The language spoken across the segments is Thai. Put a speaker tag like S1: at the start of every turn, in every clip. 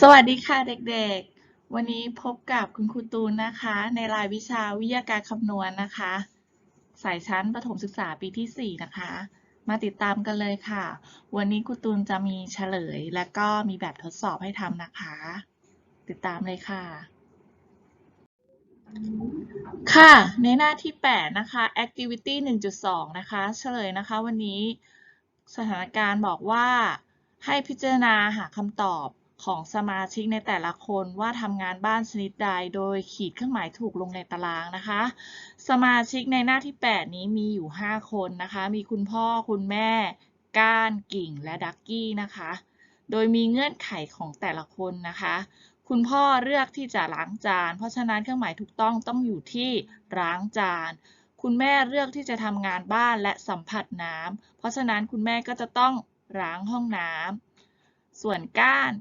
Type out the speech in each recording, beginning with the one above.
S1: สวัสดีค่ะเด็กๆ วันนี้พบกับคุณครูตูนนะคะ ในรายวิชาวิทยาการคำนวณนะคะ สายชั้นประถมศึกษาปีที่ 4 นะคะ มาติดตามกันเลยค่ะ วันนี้ครูตูนจะมีเฉลย และก็มีแบบทดสอบให้ทำนะคะ ติดตามเลยค่ะ ค่ะ ในหน้าที่ 8 นะคะ activity 1.2 นะคะ เฉลยนะคะวันนี้สถานการณ์บอกว่าให้พิจารณาหาคำตอบ ของสมาชิกในแต่ละคนว่าทำงานบ้านชนิดใด โดยขีดเครื่องหมายถูกลงในตารางนะคะ สมาชิกในหน้าที่ 8 นี้มีอยู่ 5 คนนะคะ มีคุณพ่อคุณแม่ ก้านกิ่งและดักกี้นะคะ โดยมีเงื่อนไขของแต่ละคนนะคะ คุณพ่อเลือกที่จะล้างจาน เพราะฉะนั้นเครื่องหมายถูกต้องต้องอยู่ที่ล้างจาน คุณแม่เลือกที่จะทำงานบ้านและสัมผัสน้ำเพราะฉะนั้นคุณแม่ก็จะต้องล้างห้องน้ำส่วนก้าน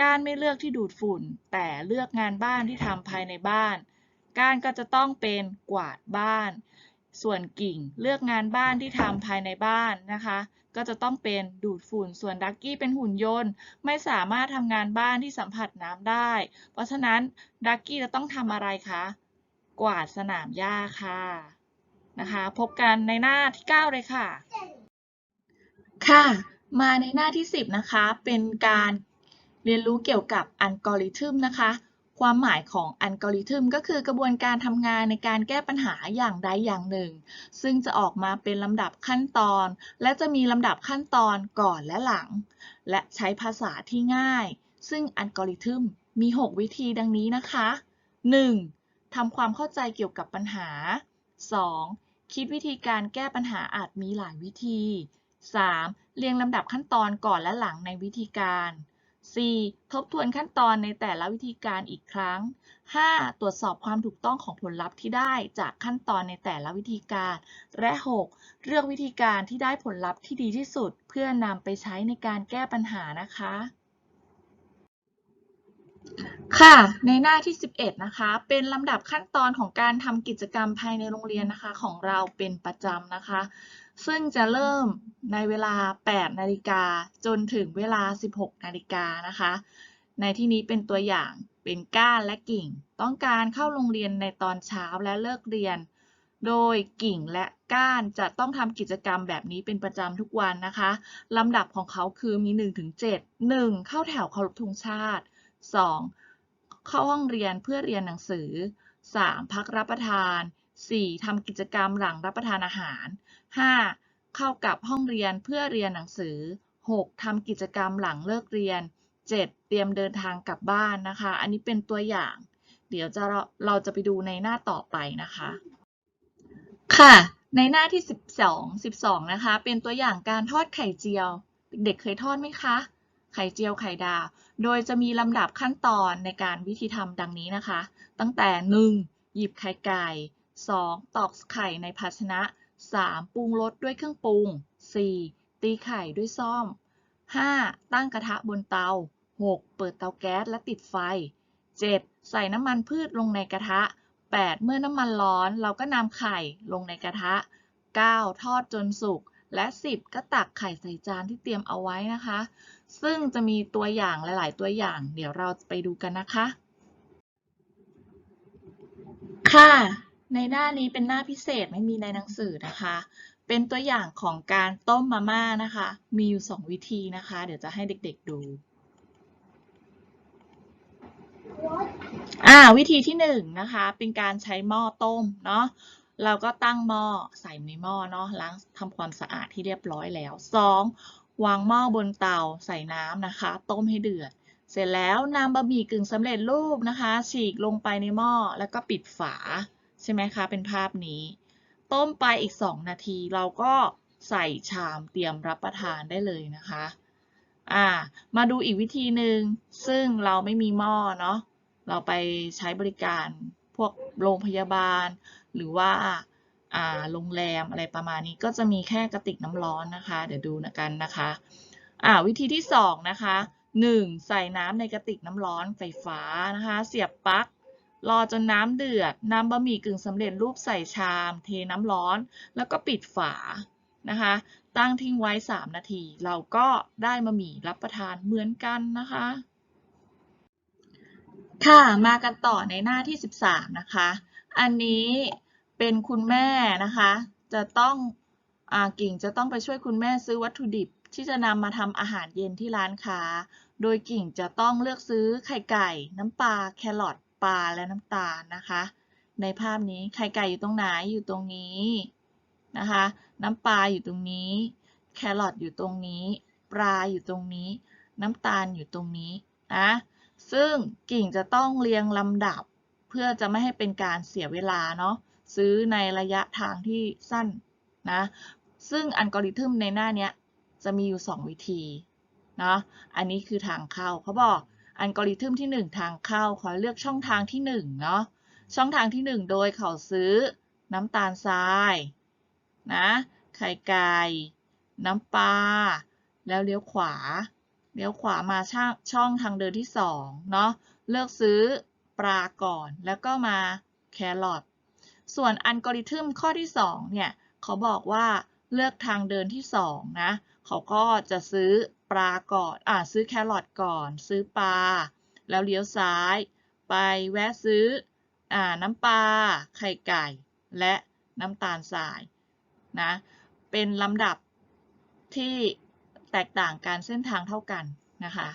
S1: ก้านไม่เลือกที่ดูดฝุ่น แต่เลือกงานบ้านที่ทำภายในบ้าน ก้านก็จะต้องเป็นกวาดบ้าน ส่วนกิ่งเลือกงานบ้านที่ทำภายในบ้านนะคะ ก็จะต้องเป็นดูดฝุ่น ส่วนดักกี้เป็นหุ่นยนต์ ไม่สามารถทำงานบ้านที่สัมผัสน้ำได้ เพราะฉะนั้นดักกี้จะต้องทำอะไรคะ กวาดสนามหญ้าค่ะนะคะ พบกันในหน้าที่ 9 เลยค่ะ ค่ะ มาในหน้าที่ 10 นะคะ เป็นการ เรียนรู้เกี่ยวกับอัลกอริทึมนะคะ ความหมายของอัลกอริทึมก็คือกระบวนการทำงานในการแก้ปัญหาอย่างใดอย่างหนึ่ง ซึ่งจะออกมาเป็นลำดับขั้นตอน และจะมีลำดับขั้นตอนก่อนและหลัง และใช้ภาษาที่ง่าย ซึ่งอัลกอริทึมมี 6 วิธีดังนี้นะคะ 1. ทำความเข้าใจเกี่ยวกับปัญหา 2. คิดวิธีการแก้ปัญหาอาจมีหลายวิธี 3. เรียงลำดับขั้นตอนก่อนและหลังในวิธีการ 4. ทบทวนขั้นตอนในแต่ละวิธีการอีกครั้ง 5. ตรวจสอบความถูกต้องของผลลัพธ์ที่ได้จากขั้นตอนในแต่ละวิธีการ และ 6. เลือกวิธีการที่ได้ผลลัพธ์ที่ดีที่สุด เพื่อนำไปใช้ในการแก้ปัญหานะคะ ค่ะ ในหน้าที่ 11 นะคะ เป็นลำดับขั้นตอนของการทำกิจกรรมภายในโรงเรียนนะคะ ของเราเป็นประจำนะคะ ซึ่งจะเริ่มในเวลา 8 นาฬิกาจนถึงเวลา 16 นาฬิกานะคะ ในที่นี้เป็นตัวอย่างเป็นก้านและกิ่ง ต้องการเข้าโรงเรียนในตอนเช้าและเลิกเรียน โดยกิ่งและก้านจะต้องทำกิจกรรมแบบนี้เป็นประจำทุกวันนะคะลำดับของเขาคือมี 1-7 1. เข้าแถวเคารพธงชาติ 2. เข้าห้องเรียนเพื่อเรียนหนังสือ 3. พักรับประทาน 4. ทำกิจกรรมหลังรับประทานอาหาร 5. เข้ากับห้องเรียนเพื่อเรียนหนังสือ 6. ทำกิจกรรมหลังเลิกเรียน 7. เตรียมเดินทางกลับบ้านนะคะ อันนี้เป็นตัวอย่าง เดี๋ยวจะเราเราจะไปดูในหน้าต่อไปนะคะ ค่ะ ในหน้าที่ 12 12 นะคะ เป็นตัวอย่างการทอดไข่เจียว เด็กเคยทอดไหมคะ ไข่เจียวไข่ดาว โดยจะมีลำดับขั้นตอนในการวิธีทำดังนี้นะคะ ตั้งแต่ 1. หยิบไข่ไก่ 2. ตอกไข่ในภาชนะ 3. ปรุงรสด้วยเครื่องปรุง 4. ตีไข่ด้วยซ่อม 5. ตั้งกระทะบนเตา 6. เปิดเตาแก๊สและติดไฟ 7. ใส่น้ำมันพืชลงในกระทะ 8. เมื่อน้ำมันร้อนเราก็นำไข่ลงในกระทะ 9. ทอดจนสุก และ 10 ก็ตักไข่ใส่จานที่เตรียมเอาไว้นะคะ ซึ่งจะมีตัวอย่างหลาย ๆ ตัวอย่าง เดี๋ยวเราไปดูกันนะคะ ค่ะ ในหน้านี้เป็นหน้าพิเศษไม่มีในหนังสือนะคะ เป็นตัวอย่างของการต้มมาม่านะคะ มีอยู่ 2 วิธีนะคะ เดี๋ยวจะให้เด็กๆดู อ่า วิธีที่1นะคะ เป็นการใช้หม้อต้มเนาะ เราก็ตั้งหม้อใส่ในหม้อเนาะ ล้างทำความสะอาดที่เรียบร้อยแล้ว 2. วางหม้อบนเตาใส่น้ำนะคะ ต้มให้เดือดเสร็จแล้วนำบะหมี่กึ่งสำเร็จรูปนะคะ ฉีกลงไปในหม้อแล้วก็ปิดฝา ใช่ไหมคะ เป็นภาพนี้ ต้มไปอีก 2 นาทีเราก็ใส่ชามเตรียมรับประทานได้เลยนะคะอ่ามาดูอีกวิธีหนึ่งซึ่งเราไม่มีหม้อเนาะเราไปใช้บริการพวกโรงพยาบาล หรือว่าอ่าโรงแรมอะไรประมาณนี้ก็จะมีแค่กระติกน้ำร้อนนะคะ เดี๋ยวดูกันนะคะอ่าวิธีที่2นะคะ 1. ใส่น้ำในกระติกน้ำร้อนไฟฟ้านะคะ เสียบปลั๊ก รอจนน้ำเดือดนำบะหมี่กึ่งสำเร็จรูปใส่ชาม เทน้ำร้อน แล้วก็ปิดฝานะคะ ตั้งทิ้งไว้ 3 นาที เราก็ได้บะหมี่รับประทานเหมือนกันนะคะ ค่ะมากันต่อในหน้าที่ 13 นะคะ อันนี้เป็นคุณแม่นะคะ จะต้องอกิ่งจะต้องไปช่วยคุณแม่ซื้อวัตถุดิบที่จะนำมาทำอาหารเย็นที่ร้านค้า โดยกิ่งจะต้องเลือกซื้อไข่ไก่ น้ำปลา แครอท ปลาและน้ำตาลนะคะ ในภาพนี้ไข่ไก่อยู่ตรงไหนอยู่ตรงนี้นะคะ น้ำปลาอยู่ตรงนี้ แครอทอยู่ตรงนี้ ปลาอยู่ตรงนี้ น้ำตาลอยู่ตรงนี้นะซึ่งกิ่งจะต้องเรียงลำดับเพื่อจะไม่ให้เป็นการเสียเวลาเนาะซื้อในระยะทางที่สั้นนะซึ่งอัลกอริทึมในหน้านี้จะมีอยู่ 2 วิธีเนาะอันนี้คือทางเข้าเขาบอก อัลกอริทึมที่ 1 ทางเข้าขอเลือกช่องทางที่1เนาะช่องทางที่ 1 โดยเขาซื้อน้ำตาลทรายนะไข่ไก่น้ำปลาแล้วเลี้ยวขวา เลี้ยวขวามาช่องช่องทางเดินที่2เนาะเลือกซื้อปลาก่อนแล้วก็มาแครอทส่วนอัลกอริทึมข้อที่2เนี่ยเขาบอกว่าเลือกทางเดินที่2นะเขาก็จะซื้อ ปลาก่อนอ่าซื้อแครอทก่อน ซื้อปลา แล้วเลี้ยวซ้าย ไปแวะซื้ออ่าน้ำปลา ไข่ไก่ และน้ำตาลทรายนะ เป็นลำดับที่แตกต่างกันเส้นทางเท่ากันนะคะ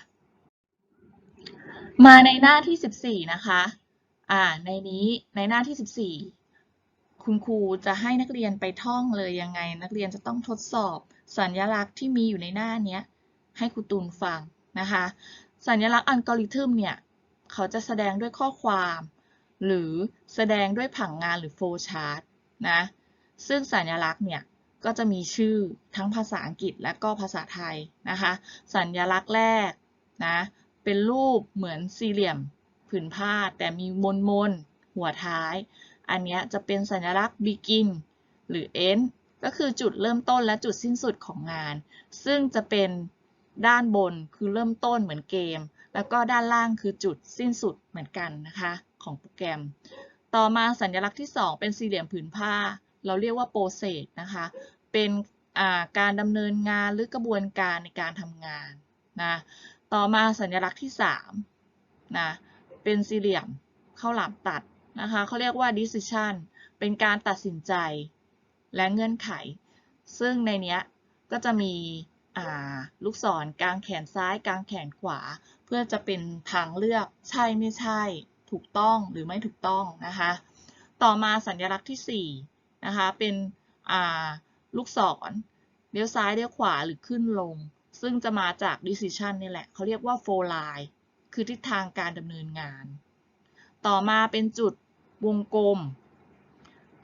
S1: มาในหน้าที่ 14 นะคะ อ่า ในนี้ในหน้าที่ 14 คุณครูจะให้นักเรียนไปท่องเลยยังไง นักเรียนจะต้องทดสอบสัญลักษณ์ที่มีอยู่ในหน้านี้ ให้ครูตูนฟังนะคะ สัญลักษณ์อัลกอริทึมเนี่ย เขาจะแสดงด้วยข้อความ หรือแสดงด้วยผังงานหรือโฟลชาร์ตนะ ซึ่งสัญลักษณ์เนี่ย ก็จะมีชื่อทั้งภาษาอังกฤษและก็ภาษาไทยนะคะ สัญลักษณ์แรกนะ เป็นรูปเหมือนสี่เหลี่ยมผืนผ้าแต่มีมนมนๆหัวท้าย อันนี้จะเป็นสัญลักษณ์ begin หรือ end ก็คือจุดเริ่มต้นและจุดสิ้นสุดของงาน ซึ่งจะเป็น ด้านบนคือเริ่มต้นเหมือนเกม แล้วก็ด้านล่างคือจุดสิ้นสุดเหมือนกันนะคะของโปรแกรม ต่อมาสัญลักษณ์ที่ 2 เป็นสี่เหลี่ยมผืนผ้า เราเรียกว่า process นะคะ เป็นการดำเนินงานหรือกระบวนการในการทำงานนะ ต่อมาสัญลักษณ์ที่3นะ เป็นสี่เหลี่ยมเข้าหลามตัดนะคะเขาเรียกว่า decision เป็นการตัดสินใจและเงื่อนไข ซึ่งในเนี้ยก็จะมี ลูกศรกลางแขนซ้ายกลางแขนขวา เพื่อจะเป็นทางเลือกใช่ไม่ใช่ ถูกต้องหรือไม่ถูกต้องนะคะ ต่อมาสัญลักษณ์ที่4นะคะเป็นลูกศรเลี้ยวซ้ายเลี้ยวขวาหรือขึ้นลง ซึ่งจะมาจาก decision นี่แหละเขาเรียกว่า flow line คือทิศทางการดำเนินงาน ต่อมาเป็นจุดวงกลม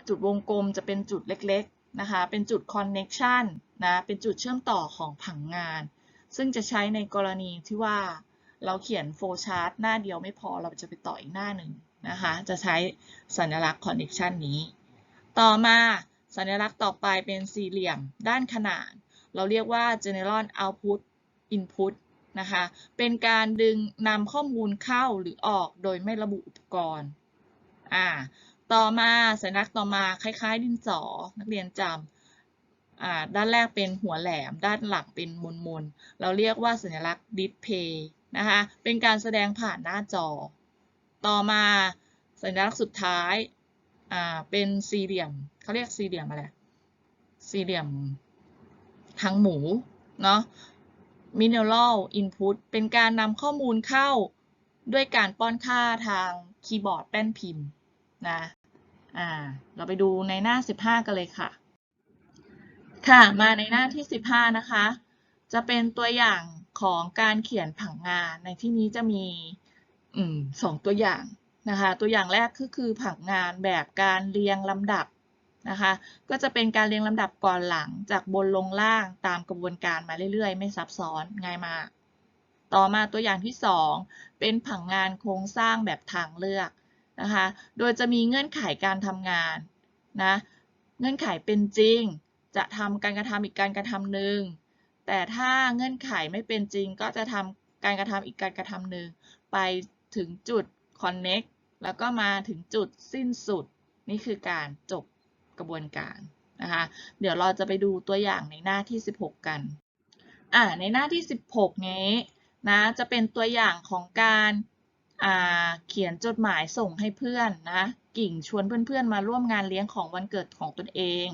S1: จุดวงกลมจะเป็นจุดเล็ก นะคะ เป็นจุด connection นะ เป็นจุดเชื่อมต่อของผังงาน ซึ่งจะใช้ในกรณีที่ว่าเราเขียน flow chart หน้าเดียวไม่พอเราจะไปต่ออีกหน้าหนึ่งนะคะ จะใช้สัญลักษณ์ connection นี้ ต่อมาสัญลักษณ์ต่อไปเป็นสี่เหลี่ยมด้านขนาน เราเรียกว่า general output input นะคะ เป็นการดึงนำข้อมูลเข้าหรือออกโดยไม่ระบุอุปกรณ์อ่า ต่อมาสัญลักษณ์ต่อมาคล้ายๆ ดินสอ นักเรียนจำอ่าด้านแรกเป็นหัวแหลม ด้านหลังเป็นมนๆเราเรียกว่าสัญลักษณ์ display นะคะ เป็นการแสดงผ่านหน้าจอ ต่อมาสัญลักษณ์สุดท้ายอ่าเป็นสี่เหลี่ยมเขาเรียกสี่เหลี่ยมอะไรสี่เหลี่ยมทางหมูเนาะ mineral input เป็นการนำข้อมูลเข้าด้วยการป้อนค่าทางคีย์บอร์ดแป้นพิมพ์นะ อ่า เราไปดูในหน้า 15 กันเลยค่ะ ค่ะ มาในหน้าที่ 15 นะคะ จะเป็นตัวอย่างของการเขียนผังงาน ในที่นี้จะมีอืมสองตัวอย่างนะคะ ตัวอย่างแรกก็คือผังงานแบบการเรียงลำดับนะคะ ก็จะเป็นการเรียงลำดับก่อนหลังจากบนลงล่างตามกระบวนการมาเรื่อยๆ ไม่ซับซ้อน ง่ายมาก ต่อมาตัวอย่างที่ 2 เป็นผังงานโครงสร้างแบบทางเลือก นะคะ โดยจะมีเงื่อนไขการทำงานนะ เงื่อนไขเป็นจริง จะทำการกระทำอีกการกระทำหนึ่ง แต่ถ้าเงื่อนไขไม่เป็นจริงก็จะทำการกระทำอีกการกระทำหนึ่ง ไปถึงจุด connect แล้วก็มาถึงจุดสิ้นสุด นี่คือการจบกระบวนการนะคะ เดี๋ยวเราจะไปดูตัวอย่างในหน้าที่ 16 กัน อ่า ในหน้าที่ 16 นี้นะ จะเป็นตัวอย่างของการ เขียนจดหมายส่งให้เพื่อนนะ กิ่งชวนเพื่อนๆมาร่วมงานเลี้ยงของวันเกิดของตนเอง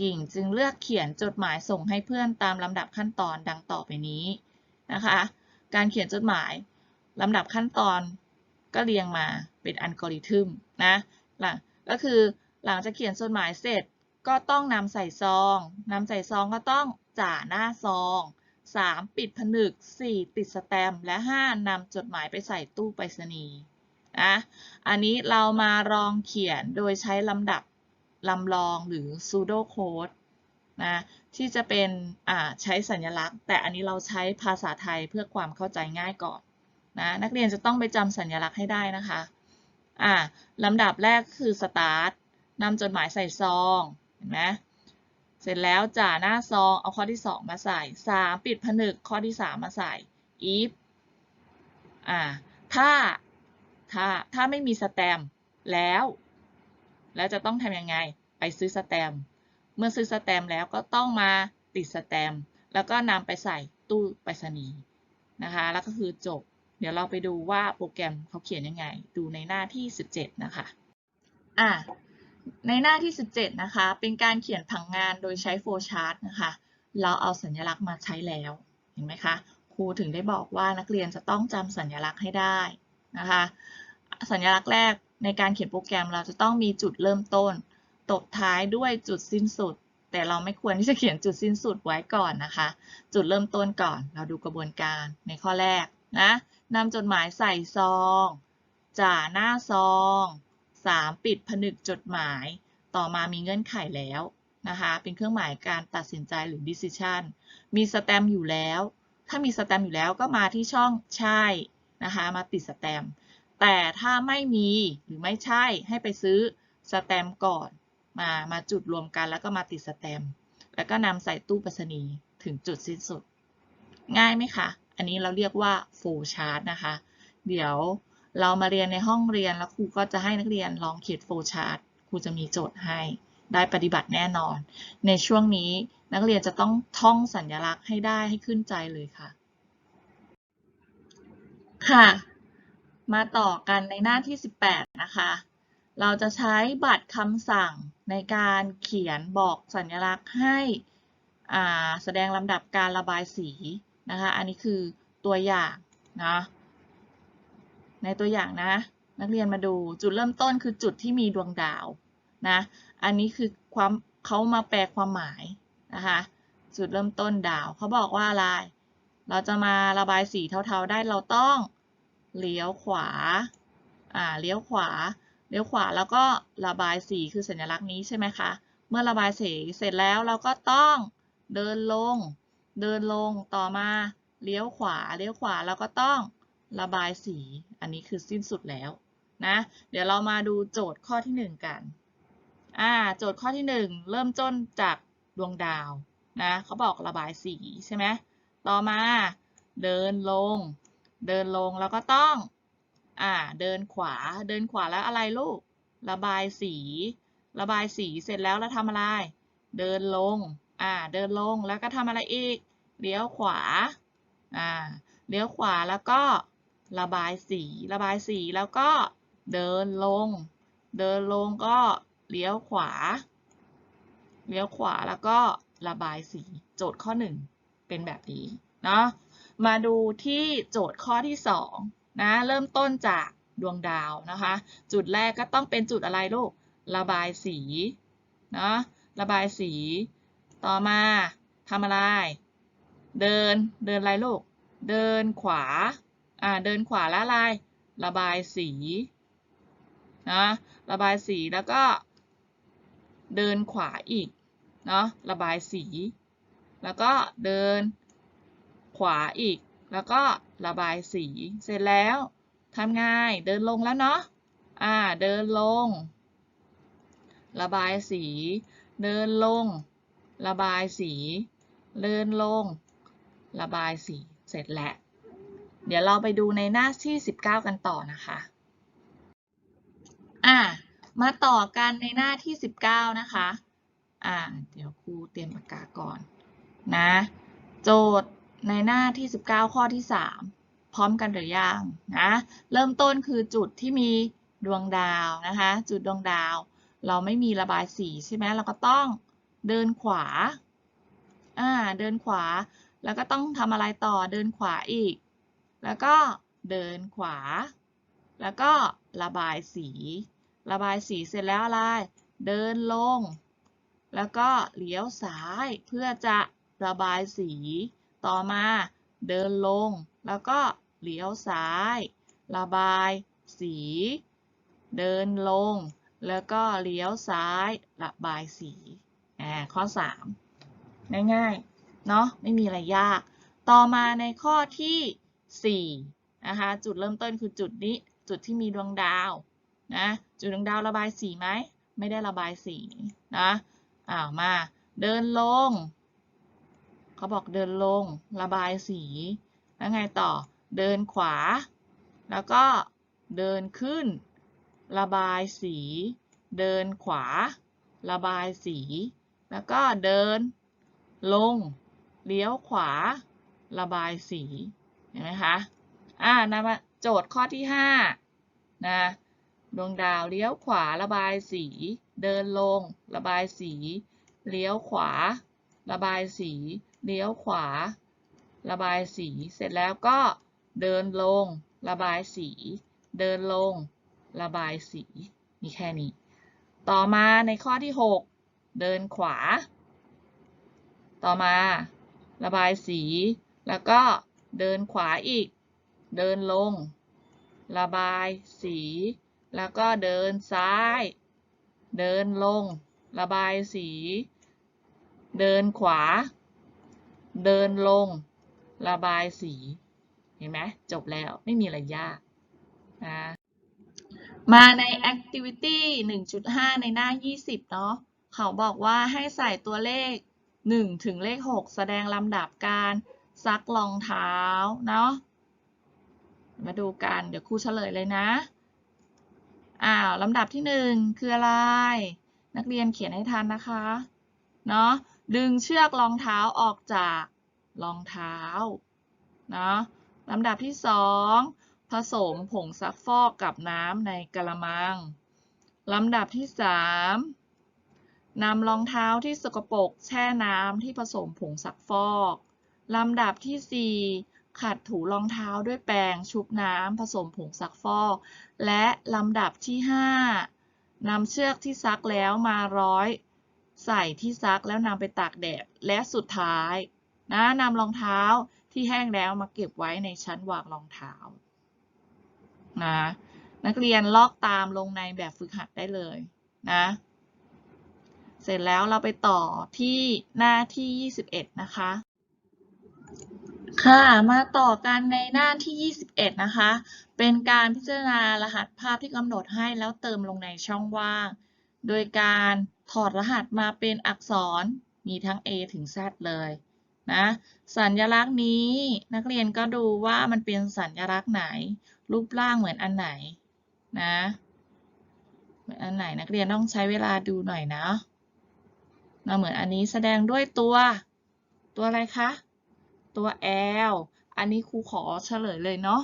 S1: กิ่งจึงเลือกเขียนจดหมายส่งให้เพื่อนตามลำดับขั้นตอนดังต่อไปนี้นะคะ การเขียนจดหมายลำดับขั้นตอนก็เรียงมาเป็นอัลกอริทึมนะหลังก็คือหลังจากเขียนจดหมายเสร็จก็ต้องนำใส่ซองนำใส่ซองก็ต้องจ่าหน้าซอง 3. ปิดผนึก 4. ติดสแตมป์และ 5. นำจดหมายไปใส่ตู้ไปรษณีย์นะอันนี้เรามาลองเขียนโดยใช้ลำดับลำลองหรือ pseudo code นะที่จะเป็นอ่าใช้สัญลักษณ์ แต่อันนี้เราใช้ภาษาไทยเพื่อความเข้าใจง่ายก่อนนะนักเรียนจะต้องไปจำสัญลักษณ์ให้ได้นะคะอ่าลำดับแรกคือ start นำจดหมายใส่ซองเห็นไหม เสร็จแล้วจ่าหน้าซองเอาข้อที่ 2 มาใส่ 3 ปิดผนึกข้อที่ 3 มาใส่ if อ่าถ้าถ้าถ้าไม่มีสแตมแล้ว แล้วจะต้องทำยังไง ไปซื้อสแตมเมื่อซื้อสแตมแล้วก็ต้องมาติดสแตมแล้วก็นำไปใส่ตู้ไปรษณีย์นะคะ แล้วก็คือจบ เดี๋ยวเราไปดูว่าโปรแกรมเขาเขียนยังไง ดูในหน้าที่ 17 นะคะ อ่า ในหน้าที่ 17 นะคะ เป็นการเขียนผังงานโดยใช้โฟล์ชาร์ตนะคะ เราเอาสัญลักษณ์มาใช้แล้ว เห็นไหมคะ ครูถึงได้บอกว่านักเรียนจะต้องจำสัญลักษณ์ให้ได้นะคะ สัญลักษณ์แรกในการเขียนโปรแกรมเราจะต้องมีจุดเริ่มต้น ตบท้ายด้วยจุดสิ้นสุด แต่เราไม่ควรที่จะเขียนจุดสิ้นสุดไว้ก่อนนะคะ จุดเริ่มต้นก่อน เราดูกระบวนการในข้อแรกนะนำจดหมายใส่ซอง จ่าหน้าซอง 3. ปิดผนึกจดหมาย ต่อมามีเงื่อนไขแล้วนะคะ เป็นเครื่องหมายการตัดสินใจหรือ decision มีสแตมอยู่แล้ว ถ้ามีสแตมอยู่แล้วก็มาที่ช่องใช่นะคะ มาติดสแตม แต่ถ้าไม่มีหรือไม่ใช่ให้ไปซื้อสแตมก่อน มา มาจุดรวมกันแล้วก็มาติดสแตม แล้วก็นำใส่ตู้ไปรษณีย์ถึงจุดสิ้นสุด ง่ายไหมคะ อันนี้เราเรียกว่า flow chart นะคะ เดี๋ยว เรามาเรียนในห้องเรียนแล้วครูก็จะให้นักเรียนลองเขียน flow chart ครูจะมีโจทย์ให้ได้ปฏิบัติแน่นอน ในช่วงนี้นักเรียนจะต้องท่องสัญลักษณ์ให้ได้ให้ขึ้นใจเลยค่ะ ค่ะ มาต่อกันในหน้าที่ 18 นะคะ เราจะใช้บัตรคำสั่งในการเขียนบอกสัญลักษณ์ให้อ่าแสดงลำดับการระบายสีนะคะ อันนี้คือตัวอย่างนะ ในตัวอย่างนะ นักเรียนมาดูจุดเริ่มต้นคือจุดที่มีดวงดาวนะ อันนี้คือความเขามาแปลความหมายนะคะ จุดเริ่มต้นดาวเขาบอกว่าอะไร เราจะมาระบายสีเทาๆได้เราต้องเลี้ยวขวา อ่า เลี้ยวขวา เลี้ยวขวาแล้วก็ระบายสีคือสัญลักษณ์นี้ใช่ไหมคะ เมื่อระบายสีเสร็จแล้วเราก็ต้องเดินลง เดินลงต่อมา เลี้ยวขวา เลี้ยวขวาแล้วก็ต้องระบายสี อันนี้คือสิ้นสุดแล้วนะ เดี๋ยวเรามาดูโจทย์ข้อที่หนึ่งกัน อ่า โจทย์ข้อที่หนึ่งเริ่มต้นจากดวงดาวนะเขาบอกระบายสีใช่ไหมต่อมาเดินลง เดินลงแล้วก็ต้อง อ่า เดินขวา เดินขวาแล้วอะไรลูก ระบายสี ระบายสีเสร็จแล้วแล้วทำอะไร เดินลง อ่า เดินลงแล้วก็ทำอะไรอีก เลี้ยวขวา อ่า เลี้ยวขวาแล้วก็ ระบายสี ระบายสีแล้วก็เดินลง เดินลงก็เลี้ยวขวา เลี้ยวขวาแล้วก็ระบายสีโจทย์ข้อหนึ่งเป็นแบบนี้เนาะ มาดูที่โจทย์ข้อที่สองนะเริ่มต้นจากดวงดาวนะคะ จุดแรกก็ต้องเป็นจุดอะไรลูก ระบายสีเนาะ ระบายสี ต่อมาทำอะไร เดิน เดินอะไรลูก เดินขวา อ่าเดินขวาล้วอะไรระบายสีนะระบายสีแล้วก็เดินขวาอีกเนาะระบายสี แล้วก็เดินขวาอีก แล้วก็ระบายสีเสร็จแล้วทำง่ายเดินลงแล้วเนาะอ่าเดินลง ระบายสี เดินลง ระบายสี เดินลง ระบายสีเสร็จแล้ว เดี๋ยวเราไปดูในหน้าที่ 19 กันต่อนะคะ อ่า มาต่อกันในหน้าที่ 19 นะคะ อ่า เดี๋ยวครูเตรียมปากกาก่อน นะ โจทย์ในหน้าที่ 19 ข้อที่3พพร้อมกันหรือยังนะ เริ่มต้นคือจุดที่มีดวงดาวนะคะ จุดดวงดาว เราไม่มีระบายสีใช่ไหมเราก็ต้องเดินขวา อ่า เดินขวา แล้วก็ต้องทำอะไรต่อ เดินขวาอีก แล้วก็เดินขวา แล้วก็ระบายสี ระบายสีเสร็จแล้วอะไร เดินลง แล้วก็เลี้ยวซ้ายเพื่อจะระบายสี ต่อมาเดินลง แล้วก็เลี้ยวซ้าย ระบายสี เดินลง แล้วก็เลี้ยวซ้าย ระบายสี อ่า ข้อ 3 ง่ายๆ เนาะไม่มีอะไรยาก ต่อมาในข้อที่ 4นะคะจุดเริ่มต้นคือจุดนี้จุดที่มีดวงดาวนะจุดดวงดาวระบายสีไหมไม่ได้ระบายสีนะอ่ามาเดินลงเขาบอกเดินลงระบายสีแล้วไงต่อเดินขวา แล้วก็เดินขึ้น ระบายสี เดินขวา ระบายสี แล้วก็เดินลง เลี้ยวขวา ระบายสี เห็นไหมคะอ่านำมาโจทย์ข้อที่5นะดวงดาวเลี้ยวขวาระบายสี เดินลง ระบายสี เลี้ยวขวา ระบายสี เลี้ยวขวา ระบายสี เสร็จแล้วก็เดินลง ระบายสี เดินลง ระบายสีมีแค่นี้ ต่อมาในข้อที่ 6 เดินขวา ต่อมา ระบายสี แล้วก็ เดินขวาอีก เดินลง ระบายสี แล้วก็เดินซ้าย เดินลง ระบายสี เดินขวา เดินลง ระบายสี เห็นไหมจบแล้วไม่มีอะไรยากนะมาใน activity 1.5 ในหน้า 20 เนาะเขาบอกว่าให้ใส่ตัวเลข 1 ถึงเลข 6 แสดงลำดับการ ซักรองเท้าเนาะมาดูกันเดี๋ยวครูเฉลยเลยนะอ้าวลำดับที่1คืออะไร นักเรียนเขียนให้ทันนะคะเนาะดึงเชือกรองเท้าออกจากรองเท้าเนาะลำดับที่2ผสมผงซักฟอกกับน้ำในกระมังลำดับที่3นำรองเท้าที่สกปรกแช่น้ำที่ผสมผงซักฟอก ลำดับที่ 4 ขัดถูรองเท้าด้วยแปรงชุบน้ำผสมผงซักฟอก และลำดับที่ 5นำเชือกที่ซักแล้วมาร้อย ใส่ที่ซักแล้วนำไปตากแดดและสุดท้าย นะนำรองเท้าที่แห้งแล้วมาเก็บไว้ในชั้นวางรองเท้านะนักเรียนลอกตามลงในแบบฝึกหัดได้เลยนะเสร็จแล้วเราไปต่อที่หน้าที่ 21 นะคะ ค่ะ มาต่อกันในหน้าที่ 21 นะคะ เป็นการพิจารณารหัสภาพที่กำหนดให้แล้วเติมลงในช่องว่าง โดยการถอดรหัสมาเป็นอักษรมีทั้ง A ถึง Z เลยนะสัญลักษณ์นี้นักเรียนก็ดูว่ามันเป็นสัญลักษณ์ไหน รูปร่างเหมือนอันไหนนะเหมือนอันไหนนักเรียนต้องใช้เวลาดูหน่อยนะนะเหมือนอันนี้แสดงด้วยตัว ตัวอะไรคะ ตัว L อันนี้ครูขอเฉลยเลยเนาะ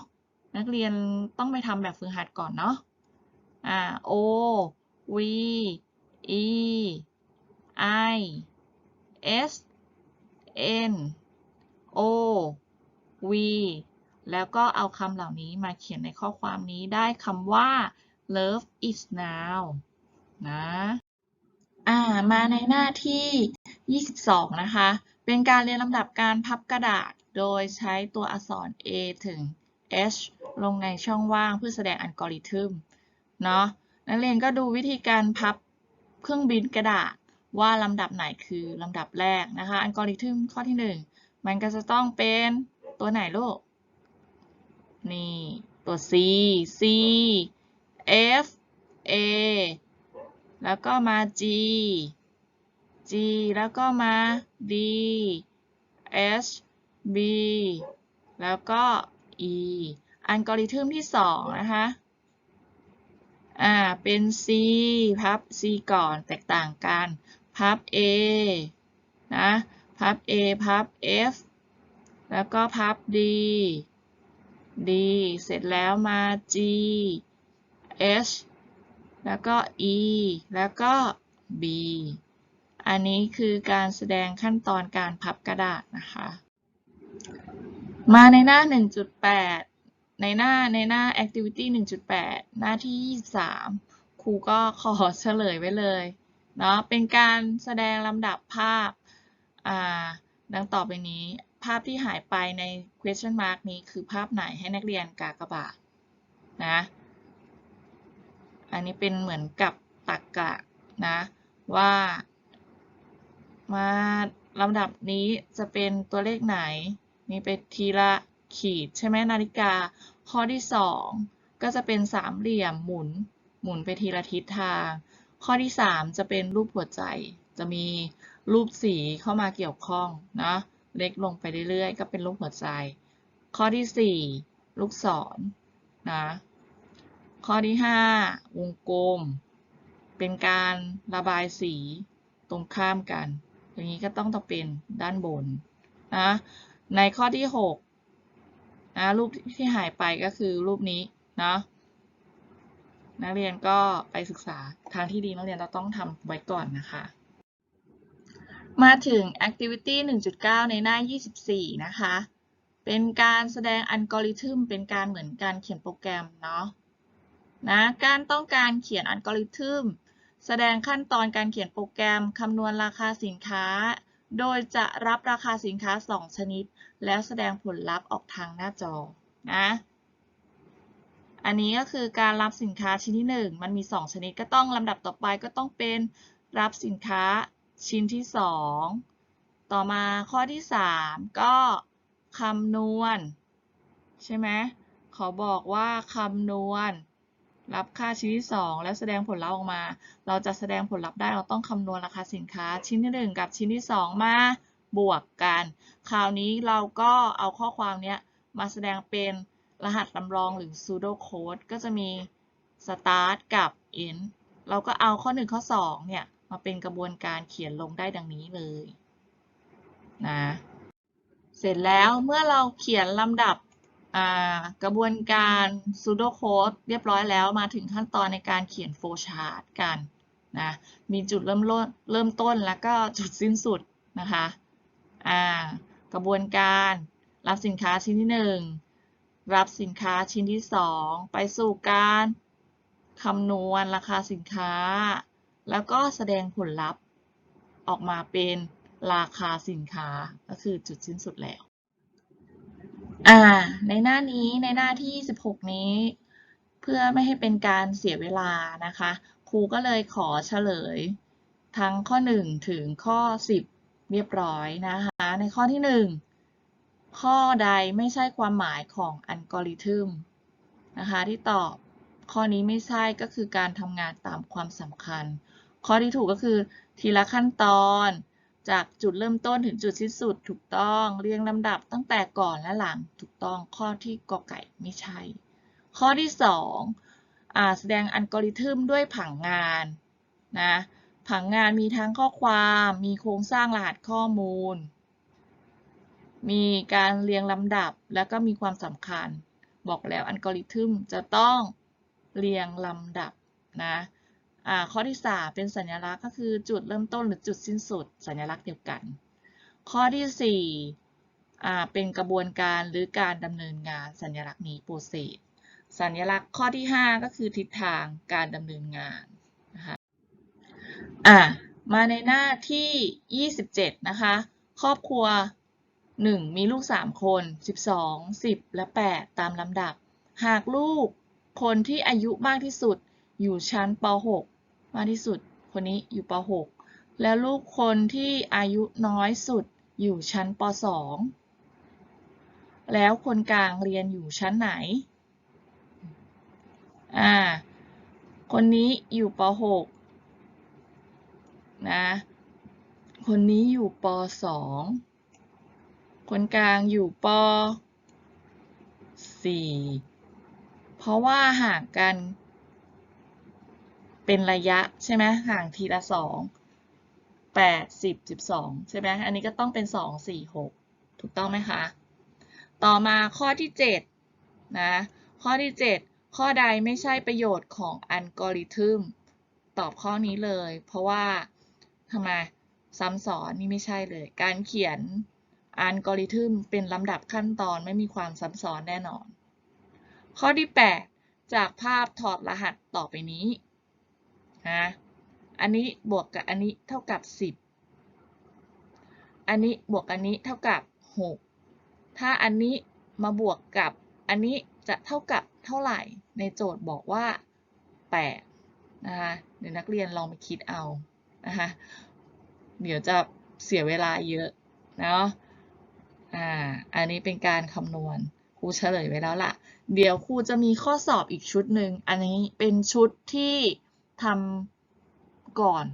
S1: นักเรียนต้องไปทำแบบฝึกหัดก่อนเนาะอ่า O V E I S N O V แล้วก็เอาคำเหล่านี้มาเขียนในข้อความนี้ได้คำว่า love is now นะ อ่า มาในหน้าที่ 22 นะคะเป็นการเรียนลำดับการพับกระดาษ โดยใช้ตัวอักษร A ถึง H ลงในช่องว่างเพื่อแสดงอัลกอริทึมเนาะนักเรียนก็ดูวิธีการพับเครื่องบินกระดาษว่าลำดับไหนคือลำดับแรกนะคะอัลกอริทึมข้อที่ 1 มันก็จะต้องเป็นตัวไหนลูก นี่ตัว C C F A แล้วก็มา G G แล้วก็มา D H B แล้วก็ E อัลกอริทึมที่ 2 นะคะ อ่า เป็น C พับ C ก่อนแตกต่างกัน พับ A นะ พับ A พับ F แล้วก็พับ D D เสร็จแล้วมา G H แล้วก็ E แล้วก็ B อันนี้คือการแสดงขั้นตอนการพับกระดาษนะคะ มาในหน้า 1.8 ในหน้าในหน้า activity 1.8 หน้าที่ 23 ครูก็ขอเฉลยไว้เลยเนาะเป็นการแสดงลำดับภาพอ่าดังต่อไปนี้ ภาพที่หายไปใน question mark นี้คือภาพไหนให้นักเรียนกากบาทนะอันนี้เป็นเหมือนกับตักกะนะว่า มาลำดับนี้จะเป็นตัวเลขไหน นี่เป็นทีละขีดใช่ไหมนาฬิกา ข้อที่ 2 ก็จะเป็นสามเหลี่ยมหมุน หมุนไปทีละทิศทาง ข้อที่ 3 จะเป็นรูปหัวใจ จะมีรูปสีเข้ามาเกี่ยวข้องนะเล็กลงไปเรื่อยๆ ก็เป็นรูปหัวใจ ข้อที่ 4 ลูกศรนะ ข้อที่ 5 วงกลม เป็นการระบายสีตรงข้ามกัน อย่างนี้ก็ต้องต้องเป็นด้านบนนะในข้อที่6นะรูปที่หายไปก็คือรูปนี้เนาะนักเรียนก็ไปศึกษาทางที่ดีนักเรียนเราต้องทำไว้ก่อนนะคะ มาถึง activity 1.9 ในหน้า 24 นะคะ เป็นการแสดงอัลกอริทึมเป็นการเหมือนการเขียนโปรแกรมเนาะนะการต้องการเขียนอัลกอริทึม แสดงขั้นตอนการเขียนโปรแกรมคำนวณราคาสินค้า โดยจะรับราคาสินค้า 2 ชนิด แล้วแสดงผลลัพธ์ออกทางหน้าจอนะอันนี้ก็คือการรับสินค้าชิ้นที่ 1 มันมี 2 ชนิดก็ต้องลำดับต่อไปก็ต้องเป็นรับสินค้าชิ้นที่ 2 ต่อมาข้อที่ 3 ก็คำนวณ ใช่ไหมขาบอกว่าคำนวณ รับค่าชิ้นที่ 2 แล้วแสดงผลลัพธ์ออกมา เราจะแสดงผลลัพธ์ได้เราต้องคำนวณราคาสินค้า ชิ้นที่ 1 กับชิ้นที่ 2 มาบวกกัน คราวนี้เราก็เอาข้อความนี้มาแสดงเป็นรหัสลำรองหรือ pseudo code ก็จะมี start กับ end เราก็เอาข้อ 1 ข้อ 2 เนี่ย มาเป็นกระบวนการเขียนลงได้ดังนี้เลยนะเสร็จแล้วเมื่อเราเขียนลำดับ กระบวนการ pseudo code เรียบร้อยแล้วมาถึงขั้นตอนในการเขียน flow chart กันนะมีจุดเริ่มต้นเริ่มต้นแล้วก็จุดสิ้นสุดนะคะกระบวนการรับสินค้าชิ้นที่ 1 รับสินค้าชิ้นที่ 2 ไปสู่การคำนวณราคาสินค้า แล้วก็แสดงผลลัพธ์ออกมาเป็นราคาสินค้าก็คือจุดสิ้นสุดแล้ว อ่า ในหน้านี้ในหน้าที่ 16 นี้ เพื่อไม่ให้เป็นการเสียเวลานะคะ ครูก็เลยขอเฉลย ทั้งข้อ 1 ถึงข้อ 10 เรียบร้อยนะคะ ในข้อที่ 1 ข้อใดไม่ใช่ความหมายของอัลกอริทึมนะคะ ที่ตอบข้อนี้ไม่ใช่ก็คือการทำงานตามความสำคัญ ข้อที่ถูกก็คือทีละขั้นตอน จากจุดเริ่มต้นถึงจุดสิ้นสุดถูกต้องเรียงลำดับตั้งแต่ก่อนและหลังถูกต้องข้อที่กอไก่ไม่ใช่ ข้อที่2อ่าแสดงอัลกอริทึมด้วยผังงานนะผังงานมีทั้งข้อความมีโครงสร้างรหัสข้อมูล มีการเรียงลำดับแล้วก็มีความสำคัญ บอกแล้วอัลกอริทึมจะต้องเรียงลำดับนะ ข้อที่ 3 เป็นสัญลักษณ์ก็คือจุดเริ่มต้นหรือจุดสิ้นสุด สัญลักษณ์เดียวกัน ข้อที่4เป็นกระบวนการหรือการดำเนินงานสัญลักษณ์นี้โปรเซสสัญลักษณ์ข้อที่ 5 ก็คือทิศทางการดำเนินงานนะคะอ่ามาในหน้าที่ 27 นะคะ ครอบครัว 1 มีลูก 3 คน 12 10 และ 8 ตามลำดับ หากลูกคนที่อายุมากที่สุดอยู่ชั้นป .6 มากที่สุด คนนี้อยู่ป .6 แล้วลูกคนที่อายุน้อยสุดอยู่ชั้นป .2 แล้วคนกลางเรียนอยู่ชั้นไหน อ่า คนนี้อยู่ป .6 นะ คนนี้อยู่ป .2 คนกลางอยู่ป .4 เพราะว่าห่างกัน เป็นระยะใช่ไหมห่างทีละสองแปดสิบสิบสองใช่ไหมอันนี้ก็ต้องเป็นสองสี่หกถูกต้องไหมคะ ต่อมาข้อที่เจ็ดนะ ข้อที่7ข้อใดไม่ใช่ประโยชน์ของอัลกอริทึมตอบข้อนี้เลย เพราะว่าทำไมซ้ำซ้อนนี่ไม่ใช่เลย การเขียนอัลกอริทึมเป็นลำดับขั้นตอนไม่มีความซ้ำซ้อนแน่นอน ข้อที่ 8 จากภาพถอดรหัสต่อไปนี้ นะอันนี้บวกกับอันนี้เท่ากับ 10 อันนี้บวกอันนี้เท่ากับ 6 ถ้าอันนี้มาบวกกับอันนี้จะเท่ากับเท่าไหร่ ในโจทย์บอกว่า 8 นะคะเดี๋ยวนักเรียนลองไปคิดเอา นะคะเดี๋ยวจะเสียเวลาเยอะเนาะอ่า อันนี้เป็นการคำนวณครูเฉลยไว้แล้วล่ะ เดี๋ยวครูจะมีข้อสอบอีกชุดหนึ่ง อันนี้เป็นชุดที่ ทำก่อน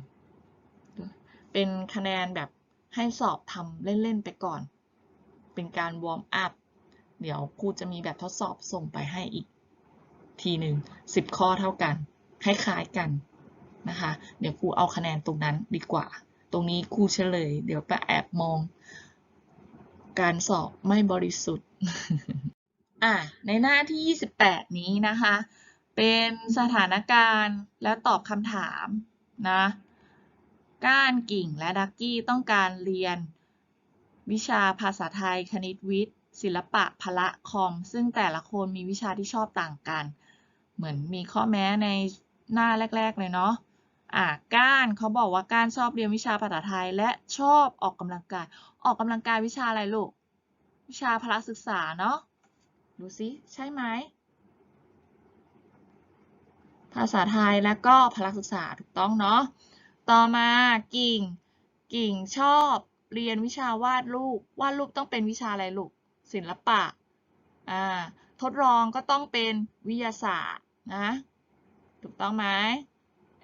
S1: เป็นคะแนนแบบให้สอบทำเล่น ๆ ไปก่อน เป็นการวอร์มอัพ เดี๋ยวครูจะมีแบบทดสอบส่งไปให้อีก ทีหนึ่งสิบข้อเท่ากัน คล้าย ๆ กันนะคะ เดี๋ยวครูเอาคะแนนตรงนั้นดีกว่า ตรงนี้ครูเฉลย เดี๋ยวไปแอบมอง การสอบไม่บริสุทธิ์อะในหน้าที่ 28 นี้นะคะ เป็นสถานการณ์และตอบคำถามนะก้านกิ่งและดักกี้ต้องการเรียน วิชาภาษาไทย คณิตวิทย์ ศิลปะพละคอม ซึ่งแต่ละคนมีวิชาที่ชอบต่างกัน เหมือนมีข้อแม้ในหน้าแรก ๆ เลยเนาะอะก้านเขาบอกว่าก้านชอบเรียนวิชาภาษาไทยและชอบออกกำลังกาย ออกกำลังกายวิชาอะไรลูก วิชาพละศึกษาเนาะดูซิใช่ไหม ภาษาไทยและก็พละศึกษาถูกต้องเนาะ ต่อมากิ่ง กิ่งชอบเรียนวิชาวาดรูป วาดรูปต้องเป็นวิชาอะไรลูก ศิลปะ อ่า ทดลองก็ต้องเป็นวิทยาศาสตร์นะ ถูกต้องไหม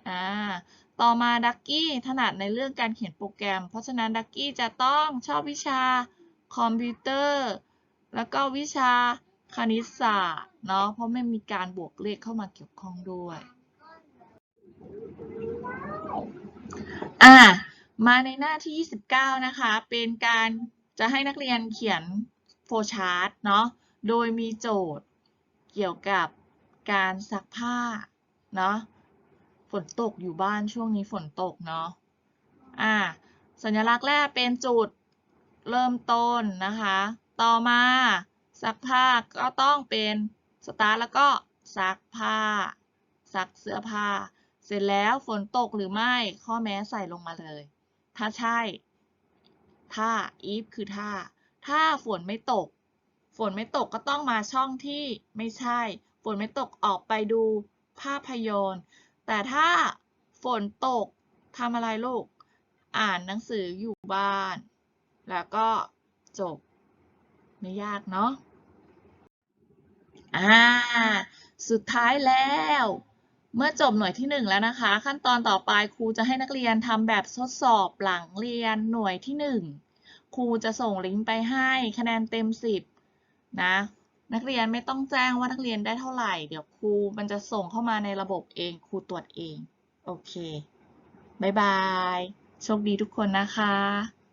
S1: อ่า ต่อมาดักกี้ถนัดในเรื่องการเขียนโปรแกรม เพราะฉะนั้นดักกี้จะต้องชอบวิชาคอมพิวเตอร์ แล้วก็วิชาคณิตศาสตร์ เนาะเพราะไม่มีการบวกเลขเข้ามาเกี่ยวข้องด้วยอ่ามาในหน้าที่ 29 นะคะ เป็นการจะให้นักเรียนเขียนโฟชาร์ตเนาะโดยมีโจทย์เกี่ยวกับการซักผ้าเนาะฝนตกอยู่บ้านช่วงนี้ฝนตกเนาะอ่าสัญลักษณ์แรกเป็นจุดเริ่มต้นนะคะ ต่อมาซักผ้าก็ต้องเป็น สตาร์ทแล้วก็ซักผ้า ซักเสื้อผ้า เสร็จแล้วฝนตกหรือไม่ข้อแม้ใส่ลงมาเลย ถ้าใช่ ถ้า if คือถ้า ถ้าฝนไม่ตก ฝนไม่ตกก็ต้องมาช่องที่ไม่ใช่ ฝนไม่ตกออกไปดูภาพยนตร์ แต่ถ้าฝนตกทำอะไรลูก อ่านหนังสืออยู่บ้าน แล้วก็จบ ไม่ยากเนาะ อ่า สุดท้ายแล้ว เมื่อจบหน่วยที่ 1 แล้วนะคะ ขั้นตอนต่อไปครูจะให้นักเรียนทำแบบทดสอบหลังเรียนหน่วยที่ 1 ครูจะส่งลิงก์ไปให้คะแนนเต็ม 10 นะ นักเรียนไม่ต้องแจ้งว่านักเรียนได้เท่าไหร่ เดี๋ยวครูมันจะส่งเข้ามาในระบบเอง ครูตรวจเอง โอเค บ๊ายบาย โชคดีทุกคนนะคะ